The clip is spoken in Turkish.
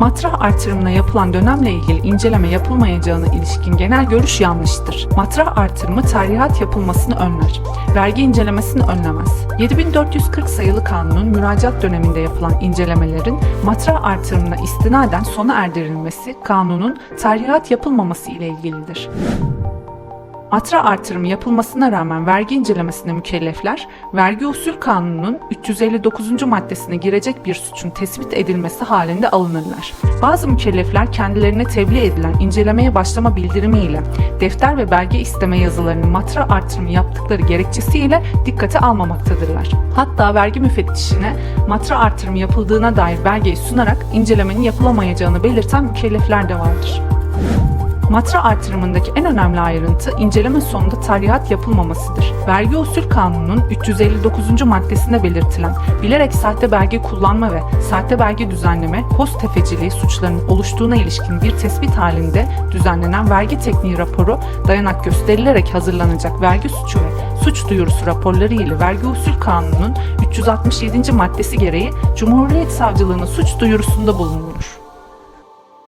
Matrah artırımına yapılan dönemle ilgili inceleme yapılmayacağına ilişkin genel görüş yanlıştır. Matrah artırımı tarihat yapılmasını önler. Vergi incelemesini önlemez. 7440 sayılı kanunun müracaat döneminde yapılan incelemelerin matrah artırımına istinaden sona erdirilmesi kanunun tarihat yapılmaması ile ilgilidir. Matra artırımı yapılmasına rağmen vergi incelemesine mükellefler, vergi usul kanununun 359. maddesine girecek bir suçun tespit edilmesi halinde alınırlar. Bazı mükellefler kendilerine tebliğ edilen incelemeye başlama bildirimiyle defter ve belge isteme yazılarının matra artırımı yaptıkları gerekçesiyle dikkate almamaktadırlar. Hatta vergi müfettişine matra artırımı yapıldığına dair belgeyi sunarak incelemenin yapılamayacağını belirten mükellefler de vardır. Matra artırımındaki en önemli ayrıntı inceleme sonunda tarihat yapılmamasıdır. Vergi usul kanununun 359. maddesinde belirtilen bilerek sahte belge kullanma ve sahte belge düzenleme, post tefeciliği suçlarının oluştuğuna ilişkin bir tespit halinde düzenlenen vergi tekniği raporu dayanak gösterilerek hazırlanacak vergi suçu ve suç duyurusu raporları ile vergi usul kanununun 367. maddesi gereği Cumhuriyet Savcılığına suç duyurusunda bulunulur.